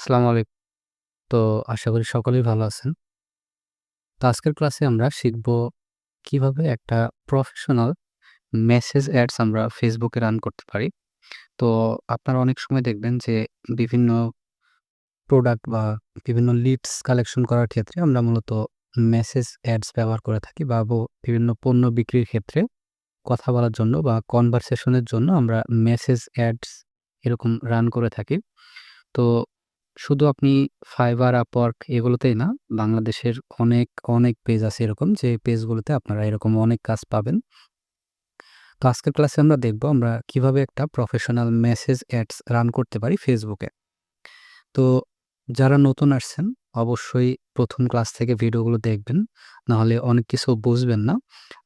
আসসালামু আলাইকুম। তো আশা করি সকলেই ভালো আছেন। তো আজকের ক্লাসে আমরা শিখব কীভাবে একটা প্রফেশনাল মেসেজ অ্যাডস আমরা ফেসবুকে রান করতে পারি। তো আপনারা অনেক সময় দেখবেন যে বিভিন্ন প্রোডাক্ট বা বিভিন্ন লিডস কালেকশন করার ক্ষেত্রে আমরা মূলত মেসেজ অ্যাডস ব্যবহার করে থাকি বা বিভিন্ন পণ্য বিক্রির ক্ষেত্রে কথা বলার জন্য বা কনভারসেশনের জন্য আমরা মেসেজ অ্যাডস এরকম রান করে থাকি। তো শুধু আপনি Fiverr, Upwork এগুলোতেই না, বাংলাদেশের অনেক, অনেক পেজ আছে এরকম যে পেজগুলোতে আপনারা এরকম অনেক কাজ পাবেন। তো আজকের ক্লাসে আমরা দেখব আমরা কীভাবে একটা প্রফেশনাল মেসেজ অ্যাডস রান করতে পারি ফেসবুকে। তো যারা নতুন আসছেন অবশ্যই প্রথম ক্লাস থেকে ভিডিওগুলো দেখবেন। নাহলে অনেক কিছু বুঝবেন না।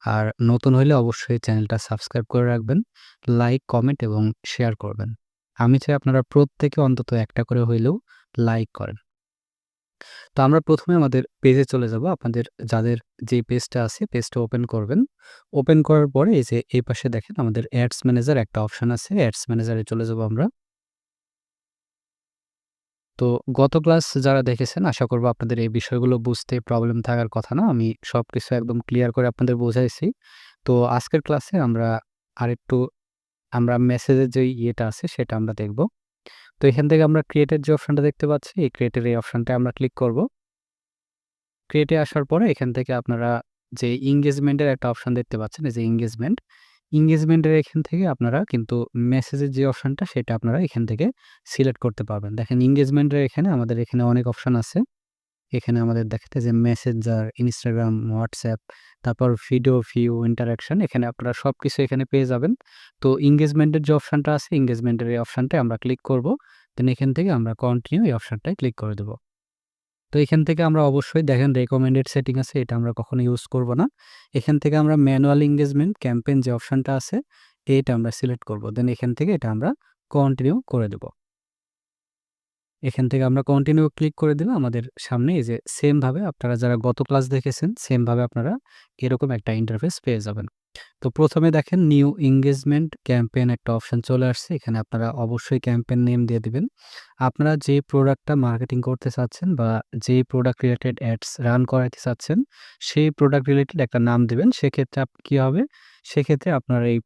আর নতুন হলে অবশ্যই চ্যানেলটা সাবস্ক্রাইব করে রাখবেন। লাইক, কমেন্ট এবং শেয়ার করবেন। আমি চাই আপনারা প্রত্যেকে অন্তত একটা করে হইলেও লাইক করেন। তো আমরা প্রথমে আমাদের পেজে চলে যাব। আপনাদের যাদের যে পেজটা আছে পেজটা ওপেন করবেন। ওপেন করার পরে এই যে, এই পাশে দেখেন আমাদের অ্যাডস ম্যানেজার একটা অপশন আছে। অ্যাডস ম্যানেজারে চলে যাব আমরা। তো গত ক্লাস যারা দেখেছেন, আশা করব আপনাদের এই বিষয়গুলো বুঝতে প্রবলেম থাকার কথা না। আমি সব কিছু একদম ক্লিয়ার করে আপনাদের বোঝাইছি। তো আজকের ক্লাসে আমরা আরেকটু, আমরা মেসেজের যে ইয়েটা আছে, সেটা আমরা দেখব। তো এখান থেকে আমরা ক্রিয়েটের যে অপশানটা দেখতে পাচ্ছি, এই ক্রিয়েটের এই অপশানটা আমরা ক্লিক করব। ক্রিয়েটে আসার পরে এখান থেকে আপনারা যে ইংগেজমেন্টের একটা অপশান দেখতে পাচ্ছেন, এই যে ইংগেজমেন্ট ইংগেজমেন্টের এখান থেকে আপনারা কিন্তু মেসেজের যে অপশানটা সেটা আপনারা এখান থেকে সিলেক্ট করতে পারবেন। দেখেন ইংগেজমেন্টের এখানে আমাদের এখানে অনেক অপশান আছে। এখানে আমাদের দেখাতে যে মেসেঞ্জার, ইনস্টাগ্রাম, হোয়াটসঅ্যাপ, তারপর ভিডিও ভিউ, ইন্টারেকশন এখানে আপনারা সব কিছু এখানে পেয়ে যাবেন। তো এনগেজমেন্টের যে অপশানটা আছে এনগেজমেন্টের এই অপশনটায় আমরা ক্লিক করব। দেন এখান থেকে আমরা কন্টিনিউ এই অপশনটায় ক্লিক করে দেব। তো এখান থেকে আমরা অবশ্যই দেখেন রেকমেন্ডেড সেটিং আছে এটা আমরা কখনো ইউজ করব না। এখান থেকে আমরা ম্যানুয়াল এনগেজমেন্ট ক্যাম্পেইন যে অপশনটা আছে এটা আমরা সিলেক্ট করব। দেন এখান থেকে এটা আমরা কন্টিনিউ করে দেব। এখান থেকে আমরা কন্টিনিউ ক্লিক করে দিলে আমাদের সামনে, এই যে সেমভাবে আপনারা যারা গত ক্লাস দেখেছেন সেমভাবে আপনারা এরকম একটা ইন্টারফেস পেয়ে যাবেন। তো প্রথমে দেখেন নিউ এনগেজমেন্ট ক্যাম্পেন একটা অপশান চলে আসছে। এখানে আপনারা অবশ্যই ক্যাম্পেন নেম দিয়ে দিবেন। আপনারা যে প্রোডাক্টটা মার্কেটিং করতে চাচ্ছেন বা যে প্রোডাক্ট রিলেটেড অ্যাডস রান করাইতে চাচ্ছেন, সেই প্রোডাক্ট রিলেটেড একটা নাম দিবেন। সেক্ষেত্রে কি হবে? সেক্ষেত্রে আপনার এই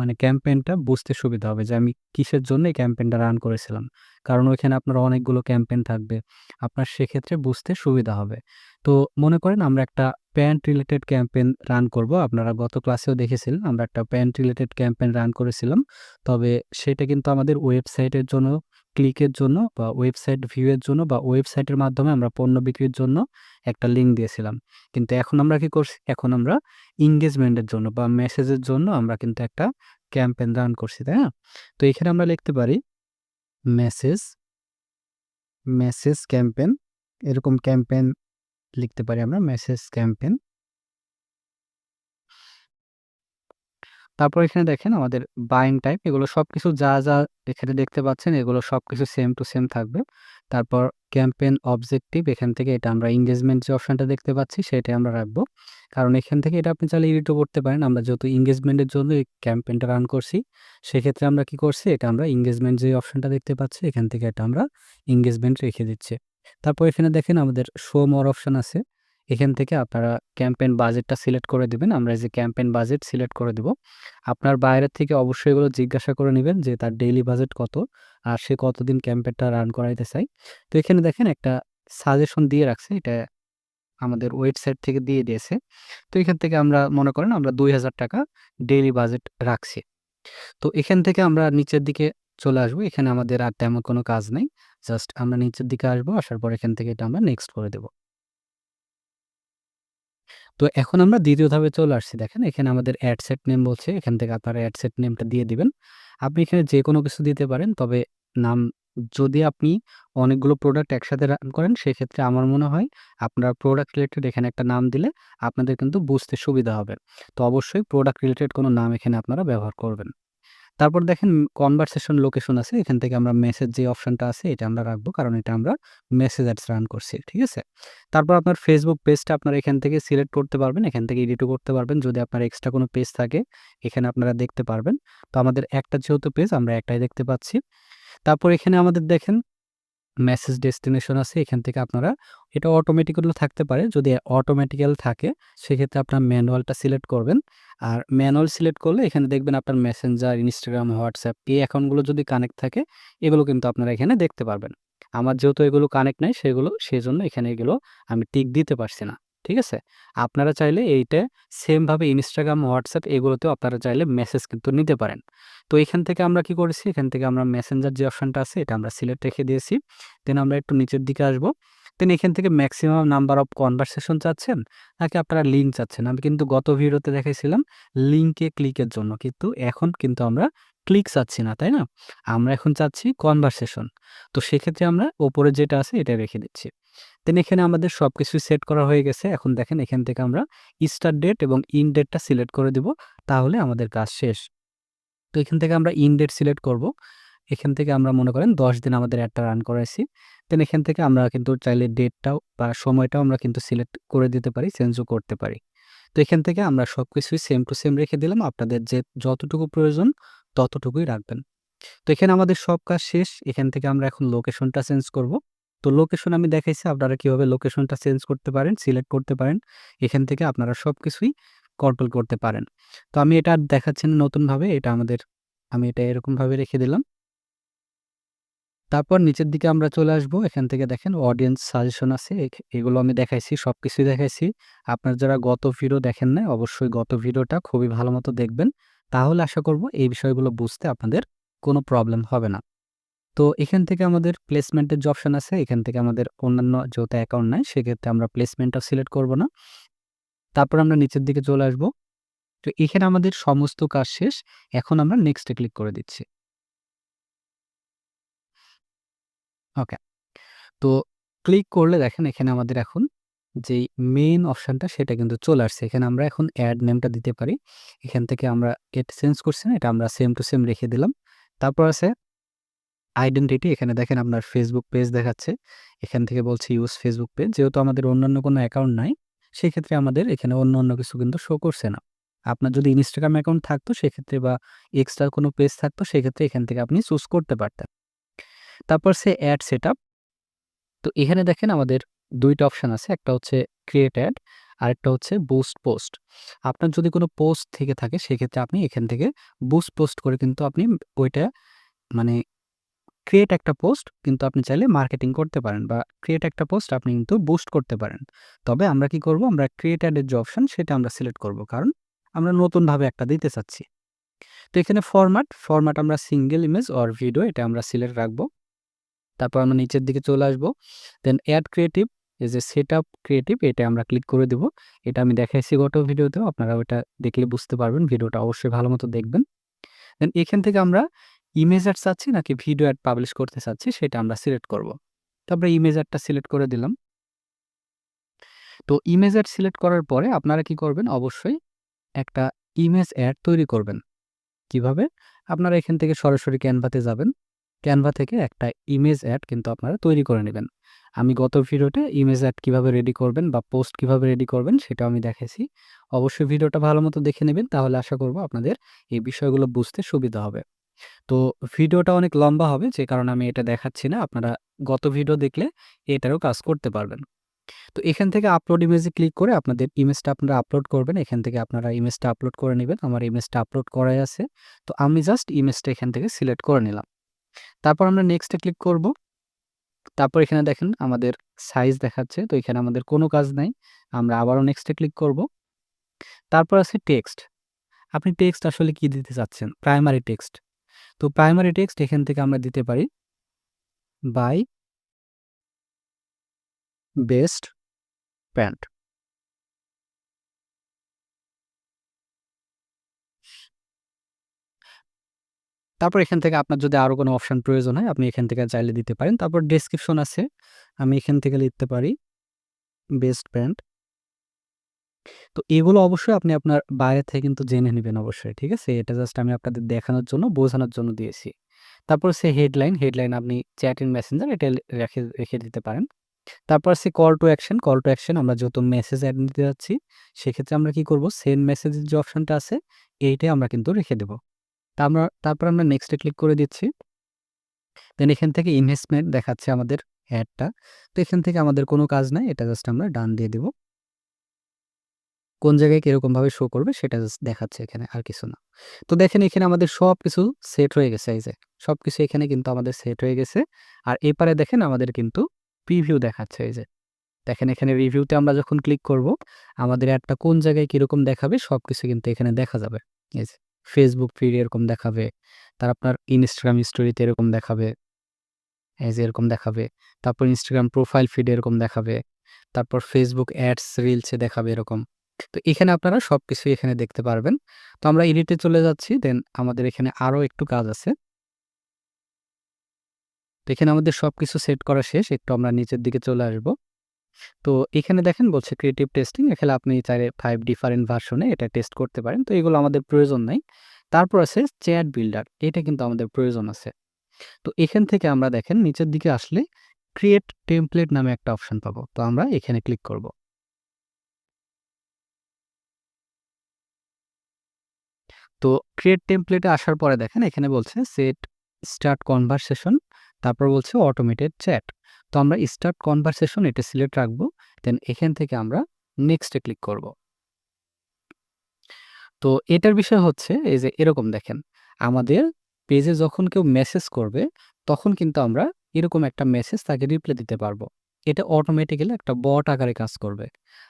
মানে ক্যাম্পেইনটা বুঝতে সুবিধা হবে যে আমি কিসের জন্য এই ক্যাম্পেইনটা রান করেছিলাম। কারণ ওইখানে আপনার অনেকগুলো ক্যাম্পেইন থাকবে। আপনার সেক্ষেত্রে বুঝতে সুবিধা হবে। তো মনে করেন আমরা একটা প্যান্ট রিলেটেড ক্যাম্পেইন রান করব। আপনারা গত ক্লাসেও দেখেছিলেন, আমরা একটা প্যান্ট রিলেটেড ক্যাম্পেইন রান করেছিলাম। তবে সেটা কিন্তু আমাদের ওয়েবসাইটের জন্য ক্লিকের জন্য বা ওয়েবসাইট ভিউয়ের জন্য বা ওয়েবসাইটের মাধ্যমে আমরা পণ্য বিক্রির জন্য একটা লিঙ্ক দিয়েছিলাম। কিন্তু এখন আমরা কি করছি? এখন আমরা ইংগেজমেন্টের জন্য বা মেসেজের জন্য আমরা কিন্তু একটা ক্যাম্পেন রান করছি, তাই না? তো এখানে আমরা লিখতে পারি মেসেজ মেসেজ ক্যাম্পেন এরকম ক্যাম্পেন লিখতে পারি আমরা মেসেজ ক্যাম্পেইন। তারপর এখানে দেখেন আমাদের বাইং টাইপ এগুলো সব কিছু যা, যা এখানে দেখতে পাচ্ছেন এগুলো সব কিছু সেম টু সেম থাকবে। তারপর ক্যাম্পেন অবজেক্টিভ এখান থেকে এটা আমরা এনগেজমেন্ট যে অপশনটা দেখতে পাচ্ছি সেটাই আমরা রাখব। কারণ এখান থেকে এটা আপনি চাইলে এডিটও করতে পারেন। আমরা যেহেতু এনগেজমেন্টের জন্য এই ক্যাম্পেনটা রান করছি, সেক্ষেত্রে আমরা কি করছি? এটা আমরা এনগেজমেন্ট যে অপশনটা দেখতে পাচ্ছি এখান থেকে এটা আমরা এনগেজমেন্ট রেখে দিচ্ছি। তারপর এখানে দেখেন আমাদের শো মোর অপশান আছে। এখান থেকে আপনারা ক্যাম্পেন বাজেটটা সিলেক্ট করে দিবেন। আমরা যে ক্যাম্পেন বাজেট সিলেক্ট করে দিব। আপনার বাইরের থেকে অবশ্যই এগুলো জিজ্ঞাসা করে নেবেন যে তার ডেইলি বাজেট কত? আর সে কতদিন ক্যাম্পেনটা রান করাইতে চাই তো এখানে দেখেন একটা সাজেশন দিয়ে রাখছে। এটা আমাদের ওয়েবসাইট থেকে দিয়ে দিয়েছে। তো এখান থেকে আমরা মনে করেন আমরা ৳২,০০০ ডেইলি বাজেট রাখছি। তো এখান থেকে আমরা নিচের দিকে চলে আসব। এখানে আমাদের আর তেমন কোনো কাজ নেই জাস্ট আমরা নিচের দিকে আসব। আসার পর এখান থেকে এটা আমরা নেক্সট করে দেব। তো এখন আমরা দ্বিতীয় ধাপে চলে আসছি। দেখেন এখানে আমাদের অ্যাড সেট নেম বলছে। এখান থেকে আপনারা অ্যাড সেট নেমটা দিয়ে দিবেন। আপনি এখানে যে কোনো কিছু দিতে পারেন। তবে নাম যদি আপনি অনেকগুলো প্রোডাক্ট একসাথে রান করেন, সেক্ষেত্রে আমার মনে হয় আপনার প্রোডাক্ট রিলেটেড এখানে একটা নাম দিলে আপনাদের কিন্তু বুঝতে সুবিধা হবে। তো অবশ্যই প্রোডাক্ট রিলেটেড কোনো নাম এখানে আপনারা ব্যবহার করবেন। তারপর দেখেন কনভারসেশন লোকেশন আছে। এখান থেকে আমরা মেসেজ যে অপশনটা আছে, এটা আমরা রাখব। কারণ এটা আমরা মেসেজ অ্যাডস রান করছি। ঠিক আছে? তারপর আপনার ফেসবুক পেজটা আপনার এখান থেকে সিলেক্ট করতে পারবেন। এখান থেকে এডিটও করতে পারবেন। যদি আপনার এক্সট্রা কোনো পেজ থাকে, এখানে আপনারা দেখতে পারবেন। তো আমাদের একটা যেহেতু পেজ আমরা একটাই দেখতে পাচ্ছি। তারপর এখানে আমাদের দেখেন মেসেজ ডেস্টিনেশন আছে, এখান থেকে আপনারা এটা অটোমেটিক্যালও থাকতে পারে। যদি অটোমেটিক্যাল থাকে, সেক্ষেত্রে আপনার ম্যানুয়ালটা সিলেক্ট করবেন। আর ম্যানুয়াল সিলেক্ট করলে এখানে দেখবেন আপনার মেসেঞ্জার ইনস্টাগ্রাম হোয়াটসঅ্যাপ এই অ্যাকাউন্টগুলো যদি কানেক্ট থাকে, এগুলো কিন্তু আপনারা এখানে দেখতে পারবেন। আমার যেহেতু এগুলো কানেক্ট নাই, সেগুলো সেই জন্য এখানে এগুলো আমি টিক দিতে পারছি না। ঠিক আছে? আপনারা চাইলে এইটা সেমভাবে ইনস্টাগ্রাম হোয়াটসঅ্যাপ এগুলোতেও আপনারা চাইলে মেসেজ কিন্তু নিতে পারেন। তো এখান থেকে আমরা কি করেছি? এখান থেকে আমরা মেসেঞ্জার যে অপশানটা আছে, এটা আমরা সিলেক্ট রেখে দিয়েছি। দেন আমরা একটু নিচের দিকে আসব। দেন এখান থেকে ম্যাক্সিমাম নাম্বার অফ কনভারসেশন চাচ্ছেন, নাকি আপনারা লিঙ্ক চাচ্ছেন? আমি কিন্তু গত ভিডিওতে দেখাইছিলাম লিঙ্কে ক্লিকের জন্য। কিন্তু এখন কিন্তু আমরা ক্লিক চাচ্ছি না, তাই না? আমরা এখন চাচ্ছি কনভারসেশন তো সেক্ষেত্রে আমরা ওপরে যেটা আছে, এটা রেখে দিচ্ছি। দেন এখানে আমাদের সব কিছু সেট করা হয়ে গেছে। এখন দেখেন এখান থেকে আমরা স্টার্ট ডেট এবং ইন ডেটটা সিলেক্ট করে দিব, তাহলে আমাদের কাজ শেষ। তো এখান থেকে আমরা ইন ডেট সিলেক্ট করব। এখান থেকে আমরা মনে করেন দশ দিন আমাদের অ্যাডটা রান করাইছি। দেন এখান থেকে আমরা কিন্তু চাইলে ডেটটাও বা সময়টাও আমরা কিন্তু সিলেক্ট করে দিতে পারি চেঞ্জও করতে পারি। তো এখান থেকে আমরা সব কিছুই সেম টু সেম রেখে দিলাম। আপনাদের যে যতটুকু প্রয়োজন ততটুকুই রাখবেন। তো এখানে আমাদের সব কাজ শেষ। এখান থেকে আমরা এখন লোকেশনটা চেঞ্জ করব। তো লোকেশন আমি দেখাইছি, আপনারা কীভাবে লোকেশনটা চেঞ্জ করতে পারেন সিলেক্ট করতে পারেন, এখান থেকে আপনারা সব কিছুই কন্ট্রোল করতে পারেন। তো আমি এটা আর দেখাচ্ছি না নতুনভাবে, এটা আমাদের, আমি এটা এরকমভাবে রেখে দিলাম। তারপর নিচের দিকে আমরা চলে আসব, এখান থেকে দেখেন অডিয়েন্স সাজেশন আছে এগুলো আমি দেখাইছি সব কিছুই দেখাইছি। আপনার যারা গত ভিডিও দেখেন না অবশ্যই গত ভিডিওটা খুবই ভালো মতো দেখবেন। তাহলে আশা করব এই বিষয়গুলো বুঝতে আপনাদের কোনো প্রবলেম হবে না। তো এখান থেকে আমাদের প্লেসমেন্টের যে অপশান আছে, এখান থেকে আমাদের অন্যান্য যেহেতু অ্যাকাউন্ট নেয় সেক্ষেত্রে আমরা প্লেসমেন্টটা সিলেক্ট করব না। তারপর আমরা নিচের দিকে চলে আসব। তো এখানে আমাদের সমস্ত কাজ শেষ। এখন আমরা নেক্সটে ক্লিক করে দিচ্ছি। ওকে তো ক্লিক করলে দেখেন এখানে আমাদের এখন যেই মেইন অপশানটা সেটা কিন্তু চলে আসছে। এখানে আমরা এখন অ্যাড নেমটা দিতে পারি। এখান থেকে আমরা এটা চেঞ্জ করছি না, এটা আমরা সেম টু সেম রেখে দিলাম। তারপর আছে আইডেন্টিটি এখানে দেখেন আপনার ফেসবুক পেজ দেখাচ্ছে। এখান থেকে বলছে ইউজ ফেসবুক পেজ যেহেতু আমাদের অন্যান্য কোনো অ্যাকাউন্ট নাই, সেক্ষেত্রে আমাদের এখানে অন্য অন্য কিছু কিন্তু শো করছে না। আপনার যদি ইনস্টাগ্রাম অ্যাকাউন্ট থাকতো, সেক্ষেত্রে বা এক্সট্রা কোনো পেজ থাকতো, সেক্ষেত্রে এখান থেকে আপনি চুজ করতে পারতেন। তারপর সে অ্যাড সেট তো এখানে দেখেন আমাদের দুইটা অপশান আছে, একটা হচ্ছে ক্রিয়েট অ্যাড আরেকটা হচ্ছে বুস্ট পোস্ট আপনার যদি কোনো পোস্ট থেকে থাকে, সেক্ষেত্রে আপনি এখান থেকে বুস্ট পোস্ট করে কিন্তু আপনি ওইটা মানে ক্রিয়েট একটা পোস্ট কিন্তু আপনি চাইলে মার্কেটিং করতে পারেন বা ক্রিয়েট একটা পোস্ট আপনি কিন্তু বুস্ট করতে পারেন। তবে আমরা কি করব? আমরা ক্রিয়েট অ্যাডের যে অপশান সেটা আমরা সিলেক্ট করব। কারণ আমরা নতুনভাবে একটা দিতে চাচ্ছি। তো এখানে ফরম্যাট ফরম্যাট আমরা সিঙ্গেল ইমেজ অর ভিডিও এটা আমরা সিলেক্ট রাখব। তারপর আমরা নিচের দিকে চলে আসব। দেন অ্যাড ক্রিয়েটিভ এই যে সেট আপ ক্রিয়েটিভ এটা আমরা ক্লিক করে দেব। এটা আমি দেখাইছি গত ভিডিওতেও আপনারা ওটা দেখলে বুঝতে পারবেন। ভিডিওটা অবশ্যই ভালো মতো দেখবেন। দেন এখান থেকে আমরা ইমেজ অ্যাড চাচ্ছি নাকি ভিডিও অ্যাড পাবলিশ করতে চাচ্ছি সেটা আমরা সিলেক্ট করব। তো আমরা ইমেজ অ্যাডটা সিলেক্ট করে দিলাম। তো ইমেজ অ্যাড সিলেক্ট করার পরে আপনারা কি করবেন? অবশ্যই একটা ইমেজ অ্যাড তৈরি করবেন। কীভাবে? আপনারা এখান থেকে সরাসরি ক্যানভাতে যাবেন। ক্যানভা থেকে একটা ইমেজ অ্যাড কিন্তু আপনারা তৈরি করে নেবেন। আমি গত ভিডিওতে ইমেজ অ্যাড কীভাবে রেডি করবেন বা পোস্ট কীভাবে রেডি করবেন সেটাও আমি দেখেছি অবশ্যই ভিডিওটা ভালো মতো দেখে নেবেন, তাহলে আশা করব আপনাদের এই বিষয়গুলো বুঝতে সুবিধা হবে। তো ভিডিওটা অনেক লম্বা হবে, যে কারণে আমি এটা দেখাচ্ছি না। আপনারা গত ভিডিও দেখলে এটারও কাজ করতে পারবেন। তো এখান থেকে আপলোড ইমেজে ক্লিক করে আপনাদের ইমেজটা আপনারা আপলোড করবেন। এখান থেকে আপনারা ইমেজটা আপলোড করে নেবেন। আমার ইমেজটা আপলোড করাই আছে। তো আমি জাস্ট ইমেজটা এখান থেকে সিলেক্ট করে নিলাম। তারপর আমরা নেক্সটে ক্লিক করব। তারপর এখানে দেখেন আমাদের সাইজ দেখাচ্ছে। তো এখানে আমাদের কোনো কাজ নাই। আমরা আবারও নেক্সটে ক্লিক করব। তারপর আছে টেক্সট আপনি টেক্সট আসলে কি দিতে চাচ্ছেন? প্রাইমারি টেক্সট তো প্রাইমারি টেক্সট এখান থেকে আমরা দিতে পারি বাই বেস্ট প্যান্ট তারপর এখান থেকে আপনার যদি আরও কোনো অপশান প্রয়োজন হয়, আপনি এখান থেকে চাইলে দিতে পারেন। তারপর ডেসক্রিপশন আছে, আমি এখান থেকে লিখতে পারি বেস্ট প্যান্ট তো এগুলো অবশ্যই আপনি আপনার বাইরে থেকে কিন্তু জেনে নেবেন অবশ্যই, ঠিক আছে এটা জাস্ট আমি আপনাদের দেখানোর জন্য, বোঝানোর জন্য দিয়েছি তারপর সে হেডলাইন হেডলাইন আপনি চ্যাট ইন মেসেঞ্জার এটা রেখে রেখে দিতে পারেন তারপর সে call to action call to action আমরা যেহেতু মেসেজ অ্যাড নিতে যাচ্ছি, সেক্ষেত্রে আমরা কি করব সেন্ড মেসেজের যে অপশানটা আছে এইটাই আমরা কিন্তু রেখে দেবো তা আমরা, তারপর আমরা নেক্সটে ক্লিক করে দিচ্ছি দেন এখান থেকে ইনভেস্টমেন্ট দেখাচ্ছে আমাদের অ্যাডটা। তো এখান থেকে আমাদের কোনো কাজ নাই। এটা জাস্ট আমরা ডান দিয়ে দিব। কোন জায়গায় কীরকমভাবে শো করবে সেটা দেখাচ্ছে এখানে আর কিছু না। তো দেখেন এখানে আমাদের সবকিছু সেট হয়ে গেছে এই যে। সবকিছু এখানে কিন্তু আমাদের সেট হয়ে গেছে। আর এপারে দেখেন আমাদের কিন্তু প্রিভিউ দেখাচ্ছে এই যে। দেখেন এখানে রিভিউতে আমরা যখন ক্লিক করব, আমাদের অ্যাডটা কোন জায়গায় কীরকম দেখাবে সবকিছু কিন্তু এখানে দেখা যাবে। এই যে ফেসবুক ফিড এরকম দেখাবে। তার আপনার ইনস্টাগ্রাম স্টোরিতে এরকম দেখাবে। এই যে এরকম দেখাবে। তারপর ইনস্টাগ্রাম প্রোফাইল ফিড এরকম দেখাবে। তারপর ফেসবুক অ্যাডস রিলসে দেখাবে এরকম। তো এখানে আপনারা সবকিছুই এখানে দেখতে পারবেন। তো আমরা এডিটে চলে যাচ্ছি। দেন আমাদের এখানে আরও একটু কাজ আছে। তো এখানে আমাদের সবকিছু সেট করা শেষ। একটু আমরা নিচের দিকে চলে আসব। তো এখানে দেখেন বলছে ক্রিয়েটিভ টেস্টিং। এখানে আপনি চাইলে ফাইভ ডিফারেন্ট ভার্সনে এটা টেস্ট করতে পারেন। তো এগুলো আমাদের প্রয়োজন নাই। তারপর আছে চ্যাট বিল্ডার। এটা কিন্তু আমাদের প্রয়োজন আছে। তো এখান থেকে আমরা দেখেন নিচের দিকে আসলে ক্রিয়েট টেমপ্লেট নামে একটা অপশন পাবো। তো আমরা এখানে ক্লিক করব। তো ক্রিয়েট টেমপ্লেটে আসার পরে দেখেন এখানে বলছে সেট স্টার্ট কনভারসেশন তারপর বলছে অটোমেটেড চ্যাট। তো আমরা স্টার্ট কনভারসেশন এটা সিলেক্ট রাখব। দেন এখান থেকে আমরা নেক্সটে ক্লিক করব। তো এটার বিষয় হচ্ছে, এই যে এরকম দেখেন, আমাদের পেজে যখন কেউ মেসেজ করবে, তখন কিন্তু আমরা এরকম একটা মেসেজ তাকে রিপ্লাই দিতে পারব। এটা অটোমেটিক্যালি একটা বট আকারে কাজ করবে।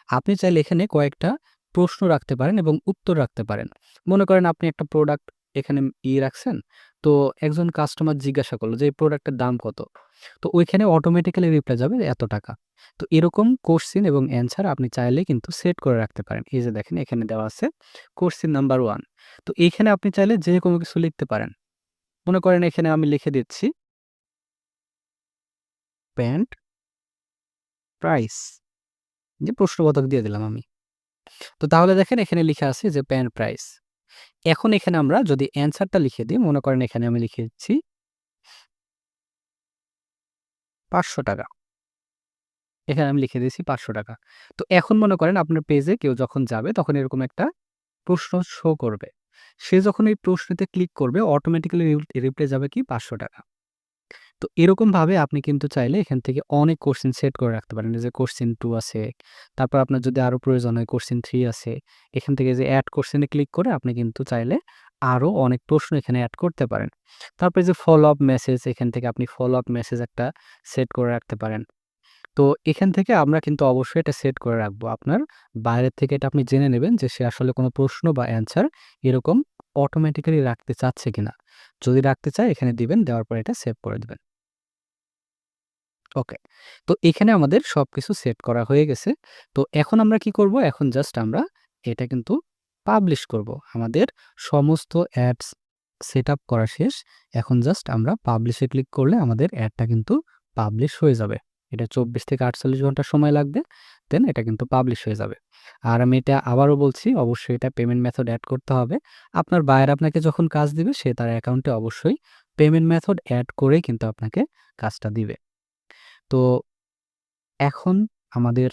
আপনি চাইলে এখানে কয়েকটা প্রশ্ন রাখতে পারেন এবং উত্তর রাখতে পারেন। মনে করেন আপনি একটা প্রোডাক্ট এখানে ই রাখছেন। তো একজন কাস্টমার জিজ্ঞাসা করল যে, এই প্রোডাক্টের দাম কত? তো ওইখানে অটোমেটিক্যালি রিপ্লাই যাবে এত টাকা। তো এরকম কোশ্চিন এবং অ্যান্সার আপনি চাইলে কিন্তু সেট করে রাখতে পারেন। এই যে দেখেন, এখানে দেওয়া আছে কোশ্চিন নাম্বার ওয়ান তো এইখানে আপনি চাইলে যে কোনো কিছু লিখতে পারেন। মনে করেন এখানে আমি লিখে দিচ্ছি, প্যান্ট প্রাইস যে প্রশ্নবোধক দিয়ে দিলাম আমি। তো তাহলে দেখেন এখানে লিখা আছে যে প্যান্ট প্রাইস। এখন এখানে আমরা যদি অ্যান্সারটা লিখে দিই, মনে করেন এখানে আমি লিখে দিচ্ছি ৳৫০০ এখানে আমি লিখে দিয়েছি ৳৫০০ তো এখন মনে করেন আপনার পেজে কেউ যখন যাবে তখন এরকম একটা প্রশ্ন শো করবে। সে যখন এই প্রশ্নতে ক্লিক করবে অটোমেটিক্যালি রিপ্লাই যাবে কি ৳৫০০ তো এরকমভাবে আপনি কিন্তু চাইলে এখান থেকে অনেক কোশ্চেন সেট করে রাখতে পারেন। যে কোশ্চেন টু আছে, তারপর আপনার যদি আরও প্রয়োজন হয় কোশ্চেন থ্রি আছে। এখান থেকে যে অ্যাড কোশ্চেন ক্লিক করে আপনি কিন্তু চাইলে আরও অনেক প্রশ্ন এখানে অ্যাড করতে পারেন। তারপরে যে ফলো আপ মেসেজ এখান থেকে আপনি ফলো আপ মেসেজ একটা সেট করে রাখতে পারেন। তো এখান থেকে আমরা কিন্তু অবশ্যই এটা সেট করে রাখব। আপনার বাইরের থেকে এটা আপনি জেনে নেবেন যে সে আসলে কোনো প্রশ্ন বা অ্যান্সার এরকম অটোমেটিক্যালি রাখতে চাচ্ছে কিনা। যদি রাখতে চায় এখানে দিবেন, দেওয়ার পর এটা সেভ করে দিবেন। ওকে। তো এখানে আমাদের সবকিছু সেট করা হয়ে গেছে। তো এখন আমরা কি করব? এখন জাস্ট আমরা এটা কিন্তু পাবলিশ করব। আমাদের সমস্ত অ্যাডস সেটআপ করা শেষ। এখন জাস্ট আমরা পাবলিশ ক্লিক করলে আমাদের অ্যাডটা কিন্তু পাবলিশ হয়ে যাবে। এটা ২৪ থেকে ৪৮ ঘণ্টা সময় লাগবে। দেন এটা কিন্তু পাবলিশ হয়ে যাবে। আর আমি এটা আবারও বলছি, অবশ্যই এটা পেমেন্ট মেথড এড করতে হবে। আপনার বায়ার আপনাকে যখন কাজ দিবে, সে তার অ্যাকাউন্টে অবশ্যই পেমেন্ট মেথড এড করেই কিন্তু আপনাকে কাজটা দিবে। তো এখন আমাদের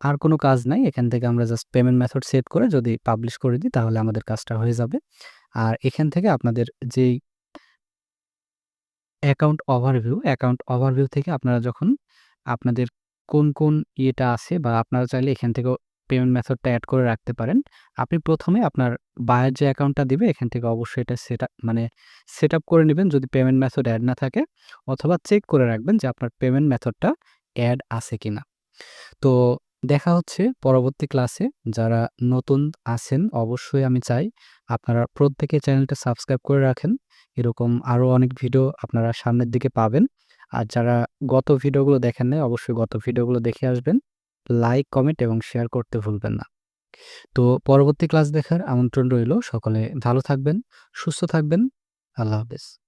আর কোনো কাজ নাই। এখান থেকে আমরা জাস্ট পেমেন্ট মেথড সেট করে যদি পাবলিশ করে দিই তাহলে আমাদের কাজটা হয়ে যাবে। আর এখান থেকে আপনাদের যেই অ্যাকাউন্ট ওভারভিউ, অ্যাকাউন্ট ওভারভিউ থেকে আপনারা যখন আপনাদের কোন, কোন ইয়েটা আছে বা আপনারা চাইলে এখান থেকেও পেমেন্ট মেথডটা অ্যাড করে রাখতে পারেন। আপনি প্রথমে আপনার বায়ার যে অ্যাকাউন্টটা দিবে, এখান থেকে অবশ্যই এটা সেটআপ মানে সেটআপ করে নেবেন যদি পেমেন্ট মেথড অ্যাড না থাকে, অথবা চেক করে রাখবেন যে আপনার পেমেন্ট মেথডটা অ্যাড আছে কি না তো দেখা হচ্ছে পরবর্তী ক্লাসে। যারা নতুন আছেন, অবশ্যই আমি চাই আপনারা প্রত্যেকে চ্যানেলটা সাবস্ক্রাইব করে রাখেন। এরকম আরও অনেক ভিডিও আপনারা সামনের দিকে পাবেন। আর যারা গত ভিডিওগুলো দেখেন নাই অবশ্যই গত ভিডিওগুলো দেখে আসবেন। লাইক, কমেন্ট এবং শেয়ার করতে ভুলবেন না। তো পরবর্তী ক্লাস দেখার আমন্ত্রণ রইল। সকলে ভালো থাকবেন, সুস্থ থাকবেন। আল্লাহ হাফেজ।